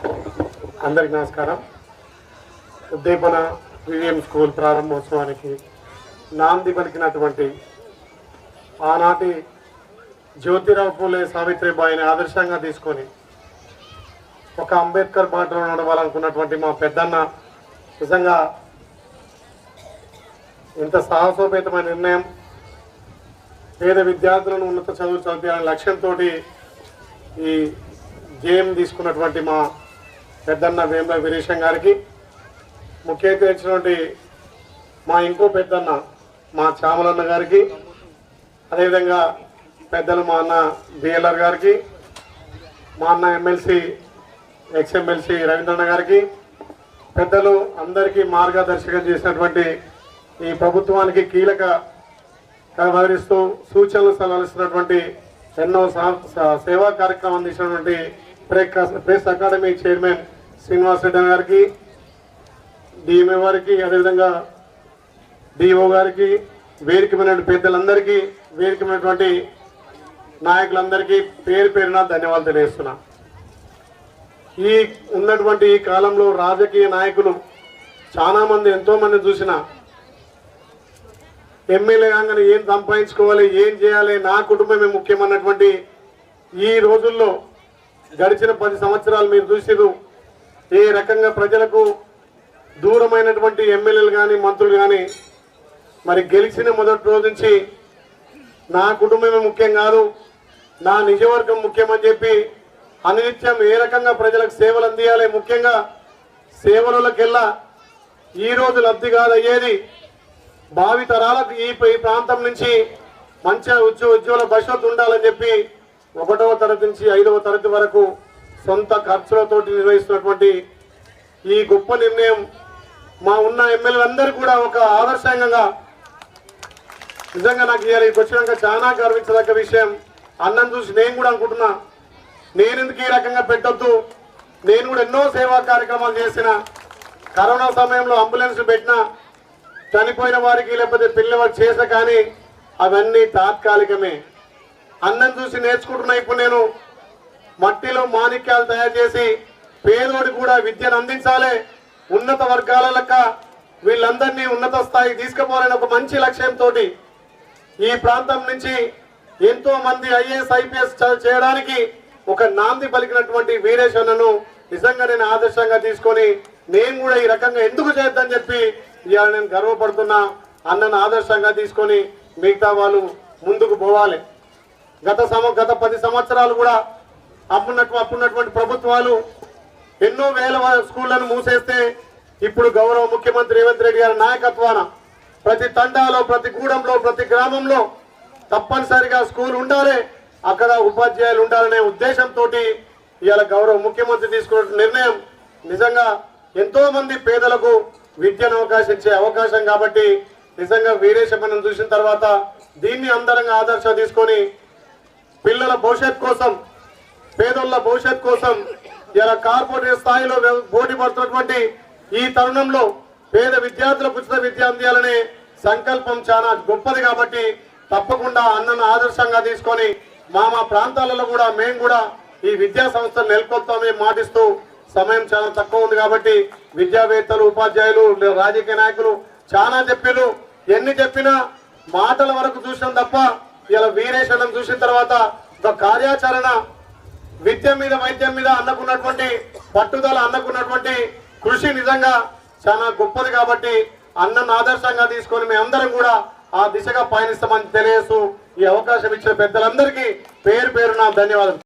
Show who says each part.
Speaker 1: అందరికి నమస్కారం. ఉద్దీపన వివిఎం స్కూల్ ప్రారంభోత్సవానికి నాంది పలికినటువంటి ఆనాటి జ్యోతిరావు పూలే సావిత్రిబాయిని ఆదర్శంగా తీసుకొని ఒక అంబేద్కర్ బాటలో నడవాలనుకున్నటువంటి మా పెద్దన్న నిజంగా ఇంత సాహసోపేతమైన నిర్ణయం పేద విద్యార్థులను ఉన్నత చదువు చదివాలనే లక్ష్యంతో ఈ గేమ్ తీసుకున్నటువంటి మా పెద్దన్న వేముల వీరేశం గారికి ముఖ్య అతిథి ఇచ్చినటువంటి మా ఇంకో పెద్దన్న మా చామలన్న గారికి అదేవిధంగా పెద్దలు మా అన్న బిఎల్ఆర్ గారికి మా అన్న ఎమ్మెల్సీ ఎక్స్ఎమ్మెల్సీ రవీంద్రన్న గారికి పెద్దలు అందరికీ మార్గదర్శకం చేసినటువంటి ఈ ప్రభుత్వానికి కీలక వ్యవహరిస్తూ సూచనలు సలహాలు ఇస్తున్నటువంటి ఎన్నో సా- సేవా కార్యక్రమం అందించినటువంటి press academy chairman Srinivas Reddy గారికి డిఎంఏ వారికి అదేవిధంగా డిఓ గారికి వేదికమైన పెద్దలందరికీ వేదికమైనటువంటి నాయకులందరికీ పేరు పేరున ధన్యవాదాలు తెలియజేస్తున్నా. ఈ ఉన్నటువంటి ఈ కాలంలో రాజకీయ నాయకులు చాలామంది ఎంతోమంది చూసిన ఎమ్మెల్యే కాగానే ఏం సంపాదించుకోవాలి ఏం చేయాలి నా కుటుంబమే ముఖ్యమన్నటువంటి ఈ రోజుల్లో గడిచిన పది సంవత్సరాలు మీరు చూసిరు ఏ రకంగా ప్రజలకు దూరమైనటువంటి ఎమ్మెల్యేలు కానీ మంత్రులు కానీ మరి గెలిచిన మొదటి రోజు నుంచి నా కుటుంబమే ముఖ్యం కాదు నా నిజవర్గం ముఖ్యమని చెప్పి అనిత్యం ఏ రకంగా ప్రజలకు సేవలు అందియాలి? ముఖ్యంగా సేవలకెల్లా ఈ రోజు లబ్ధి కాదయ్యేది భావి తరాలకు ఈ ప్రాంతం నుంచి మంచిగా ఉద్యోగ ఉజ్వల భవిష్యత్తు ఉండాలని చెప్పి ఒకటవ తరగతి నుంచి ఐదవ తరగతి వరకు సొంత ఖర్చులతోటి నిర్వహిస్తున్నటువంటి ఈ గొప్ప నిర్ణయం మా ఉన్న ఎమ్మెల్యేలందరూ కూడా ఒక ఆదర్శంగా నిజంగా నాకు ఇవాళ వచ్చినాక చాలా గర్వించదగ్గ విషయం. అన్నం చూసి నేను కూడా అనుకుంటున్నా నేను ఎందుకు ఈ రకంగా పెట్టొద్దు? నేను కూడా ఎన్నో సేవా కార్యక్రమాలు చేసిన కరోనా సమయంలో అంబులెన్స్ పెట్టినా చనిపోయిన వారికి లేకపోతే పిల్లవారు చేసా కానీ అవన్నీ తాత్కాలికమే. అన్నం చూసి నేర్చుకుంటున్నా ఇప్పుడు నేను మట్టిలో మాణిక్యాలు తయారు చేసి పేదోడి కూడా విద్యను అందించాలి. ఉన్నత వర్గాల లెక్క వీళ్ళందరినీ ఉన్నత స్థాయికి తీసుకుపోవాలని ఒక మంచి లక్ష్యంతో ఈ ప్రాంతం నుంచి ఎంతో మంది ఐఏఎస్ ఐపీఎస్ చేయడానికి ఒక నాంది పలికినటువంటి వీరేశన్నను నిజంగా నేను ఆదర్శంగా తీసుకొని నేను కూడా ఈ రకంగా ఎందుకు చేద్దని చెప్పి ఇవాళ నేను గర్వపడుతున్నా. అన్నను ఆదర్శంగా తీసుకొని మిగతా వాళ్ళు ముందుకు పోవాలి. గత సమ గత పది సంవత్సరాలు కూడా అప్పున్నట్టు అప్పున్నటువంటి ప్రభుత్వాలు ఎన్నో వేల స్కూళ్ళను మూసేస్తే ఇప్పుడు గౌరవ ముఖ్యమంత్రి రేవంత్ రెడ్డి గారి నాయకత్వాన ప్రతి తండాలో ప్రతి గూడెంలో ప్రతి గ్రామంలో తప్పనిసరిగా స్కూల్ ఉండాలి అక్కడ ఉపాధ్యాయులు ఉండాలనే ఉద్దేశంతో ఇవాళ గౌరవ ముఖ్యమంత్రి తీసుకున్న నిర్ణయం నిజంగా ఎంతో మంది పేదలకు విద్యను అవకాశం ఇచ్చే అవకాశం కాబట్టి నిజంగా వీరేశమనం చూసిన తర్వాత దీన్ని అందరంగా ఆదర్శ తీసుకొని పిల్లల భవిష్యత్ కోసం పేదోళ్ళ భవిష్యత్ కోసం ఇలా కార్పొరేట్ స్థాయిలో పోటీ పడుతున్నటువంటి ఈ తరుణంలో పేద విద్యార్థులకు ఉచిత విద్య అందియాలనే సంకల్పం చాలా గొప్పది కాబట్టి తప్పకుండా అన్నను ఆదర్శంగా తీసుకొని మా మా ప్రాంతాలలో కూడా మేము కూడా ఈ విద్యా సంస్థలు నెలకొల్తామని మాటిస్తూ సమయం చాలా తక్కువ ఉంది కాబట్టి విద్యావేత్తలు ఉపాధ్యాయులు రాజకీయ నాయకులు చాలా చెప్పిరు ఎన్ని చెప్పినా మాటల వరకు చూసినాం తప్ప ఇలా వీరేశనం చూసిన తర్వాత ఒక కార్యాచరణ విద్య మీద వైద్యం మీద అన్నకున్నటువంటి పట్టుదల అన్నకున్నటువంటి కృషి నిజంగా చాలా గొప్పది కాబట్టి అన్నను ఆదర్శంగా తీసుకొని మేము అందరం కూడా ఆ దిశగా పయనిస్తామని తెలియజేస్తూ ఈ అవకాశం ఇచ్చిన పెద్దలందరికీ పేరు పేరున ధన్యవాదాలు.